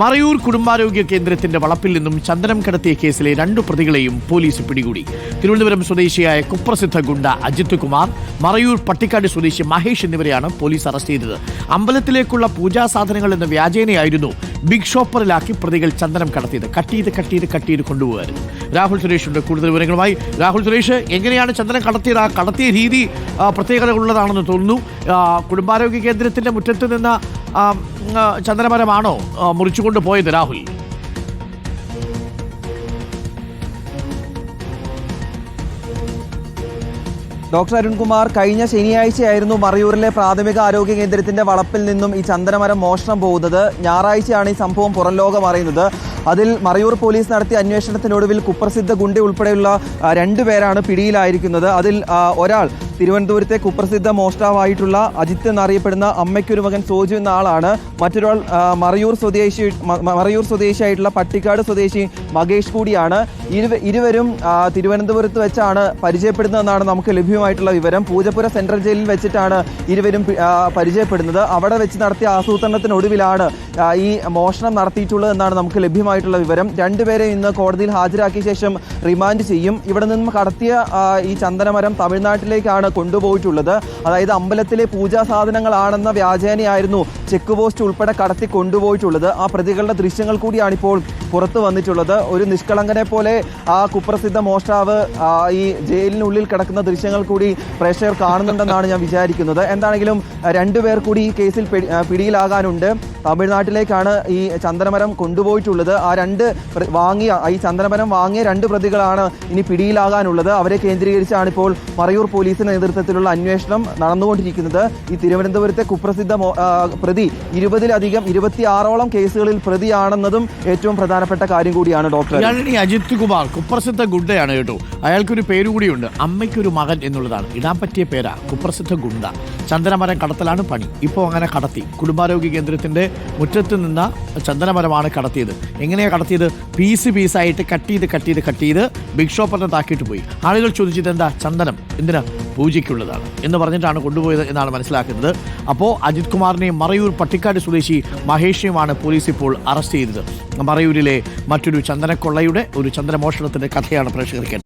മറയൂർ കുടുംബാരോഗ്യ കേന്ദ്രത്തിന്റെ വളപ്പിൽ നിന്നും ചന്ദനം കടത്തിയ കേസിലെ രണ്ടു പ്രതികളെയും പോലീസ് പിടികൂടി. തിരുവനന്തപുരം സ്വദേശിയായ കുപ്രസിദ്ധ ഗുണ്ട അജിത് കുമാർ മറയൂർ പട്ടിക്കാട് സ്വദേശി മഹേഷ് എന്നിവരെയാണ് പോലീസ് അറസ്റ്റ് ചെയ്തത്. അമ്പലത്തിലേക്കുള്ള പൂജാ സാധനങ്ങൾ എന്ന വ്യാജേനയായിരുന്നു ബിഗ് ഷോപ്പറിലാക്കി പ്രതികൾ ചന്ദനം കടത്തിയത്. കട്ട് ചെയ്ത് കട്ട് ചെയ്ത് കട്ട് ചെയ്ത് കൊണ്ടുപോകായിരുന്നു. രാഹുൽ സുരേഷിന്റെ കൂടുതൽ വിവരങ്ങളുമായി രാഹുൽ സുരേഷ് എങ്ങനെയാണ് ചന്ദനം കടത്തിയത്? ആ കടത്തിയ രീതി പ്രത്യേകത പ്രത്യേകതകളുള്ളതാണെന്ന് തോന്നുന്നു. കുടുംബാരോഗ്യ കേന്ദ്രത്തിന്റെ മുറ്റത്ത് നിന്ന ചന്ദനമരമാണോ മുറിച്ചുകൊണ്ട് പോയത് രാഹുൽ? ഡോക്ടർ അരുൺകുമാർ കഴിഞ്ഞ ശനിയാഴ്ചയായിരുന്നു മറയൂരിലെ പ്രാഥമിക ആരോഗ്യ കേന്ദ്രത്തിന്റെ വളപ്പിൽ നിന്നും ഈ ചന്ദനമരം മോഷണം പോകുന്നത്. ഞായറാഴ്ചയാണ് ഈ സംഭവം പുറം ലോകം അറിയുന്നത്. അതിൽ മറയൂർ പോലീസ് നടത്തിയ അന്വേഷണത്തിനൊടുവിൽ കുപ്രസിദ്ധ ഗുണ്ടി ഉൾപ്പെടെയുള്ള രണ്ടുപേരാണ് പിടിയിലായിരിക്കുന്നത്. അതിൽ ഒരാൾ തിരുവനന്തപുരത്തെ കുപ്രസിദ്ധ മോഷ്ടാവായിട്ടുള്ള അജിത്ത് എന്നറിയപ്പെടുന്ന അമ്മയ്ക്കൊരു മകൻ സോജു എന്ന ആളാണ്. മറ്റൊരാൾ മറയൂർ സ്വദേശി മറയൂർ സ്വദേശിയായിട്ടുള്ള പട്ടിക്കാട് സ്വദേശി മകേഷ് കൂടിയാണ്. ഇരുവ ഇരുവരും തിരുവനന്തപുരത്ത് വെച്ചാണ് പരിചയപ്പെടുന്നതെന്നാണ് നമുക്ക് ലഭ്യമായിട്ടുള്ള വിവരം. പൂജപ്പുര സെൻട്രൽ ജയിലിൽ വെച്ചിട്ടാണ് ഇരുവരും പരിചയപ്പെടുന്നത്. അവിടെ വെച്ച് നടത്തിയ ആസൂത്രണത്തിനൊടുവിലാണ് ഈ മോഷണം നടത്തിയിട്ടുള്ളത് എന്നാണ് നമുക്ക് ലഭ്യമായിട്ടുള്ള വിവരം. രണ്ടുപേരെ ഇന്ന് കോടതിയിൽ ഹാജരാക്കിയ ശേഷം റിമാൻഡ് ചെയ്യും. ഇവിടെ നിന്നും കടത്തിയ ഈ ചന്ദനമരം തമിഴ്നാട്ടിലേക്കാണ് കൊണ്ടുപോയിട്ടുള്ളത്. അതായത് അമ്പലത്തിലെ പൂജാ സാധനങ്ങളാണെന്ന വ്യാജേനയായിരുന്നു ചെക്ക് പോസ്റ്റ് ഉൾപ്പെടെ കടത്തി കൊണ്ടുപോയിട്ടുള്ളത്. ആ പ്രതികളുടെ ദൃശ്യങ്ങൾ കൂടിയാണ് ഇപ്പോൾ പുറത്തു വന്നിട്ടുള്ളത്. ഒരു നിഷ്കളങ്കനെ പോലെ ആ കുപ്രസിദ്ധ മോഷ്ടാവ് ഈ ജയിലിനുള്ളിൽ കിടക്കുന്ന ദൃശ്യങ്ങൾ കൂടി പ്രേക്ഷകർ കാണുന്നുണ്ടെന്നാണ് ഞാൻ വിചാരിക്കുന്നത്. എന്താണെങ്കിലും രണ്ടുപേർ കൂടി ഈ കേസിൽ പിടിയിലാകാനുണ്ട്. തമിഴ്നാട്ടിലേക്കാണ് ഈ ചന്ദനമരം കൊണ്ടുപോയിട്ടുള്ളത്. ആ രണ്ട് വാങ്ങിയ ഈ ചന്ദനമരം വാങ്ങിയ രണ്ട് പ്രതികളാണ് ഇനി പിടിയിലാകാനുള്ളത്. അവരെ കേന്ദ്രീകരിച്ചാണ് ഇപ്പോൾ മറയൂർ പോലീസിന്റെ നേതൃത്വത്തിലുള്ള അന്വേഷണം നടന്നുകൊണ്ടിരിക്കുന്നത് ഈ തിരുവനന്തപുരത്തെ കുപ്രസിദ്ധ പ്രതി ഇരുപതിലധികം ഇരുപത്തിയാറോളം കേസുകളിൽ പ്രതിയാണെന്നതും ഏറ്റവും പ്രധാനപ്പെട്ട കാര്യം കൂടിയാണ് ഡോക്ടർ. അജിത് കുമാർ കുപ്രസിദ്ധ ഗുണ്ടയാണ് കേട്ടോ. അയാൾക്കൊരു പേര് കൂടിയുണ്ട്. അമ്മയ്ക്കൊരു മകൻ എന്നുള്ളതാണ്. ഇടാൻ പറ്റിയ പേരാ കുപ്രസിദ്ധ ഗുണ്ട. ചന്ദനമരം കടത്തലാണ് പണി. ഇപ്പോൾ അങ്ങനെ കടത്തി. കുടുംബാരോഗ്യ കേന്ദ്രത്തിന്റെ മുറ്റത്ത് നിന്ന ചന്ദനമരമാണ് കടത്തിയത്. എങ്ങനെയാണ് കടത്തിയത്? പീസ് പീസായിട്ട് കട്ട് ചെയ്ത് കട്ട് ചെയ്ത് കട്ട് ചെയ്ത് ബിഗ് ഷോപ്പറിനെ താക്കിയിട്ട് പോയി. ആളുകൾ ചോദിച്ചത് എന്താ? ചന്ദനം. എന്തിനാ? പൂജയ്ക്കുള്ളതാണ് എന്ന് പറഞ്ഞിട്ടാണ് കൊണ്ടുപോയത് എന്നാണ് മനസ്സിലാക്കുന്നത്. അപ്പോൾ അജിത് കുമാറിനെയും മറയൂർ പട്ടിക്കാട് സ്വദേശി മഹേഷിനെയുമാണ് പോലീസ് ഇപ്പോൾ അറസ്റ്റ് ചെയ്തത്. മറയൂരിലെ മറ്റൊരു ചന്ദനക്കൊള്ളയുടെ ഒരു ചന്ദനമോഷണത്തിന്റെ കഥയാണ് പ്രേക്ഷകർ കേട്ടത്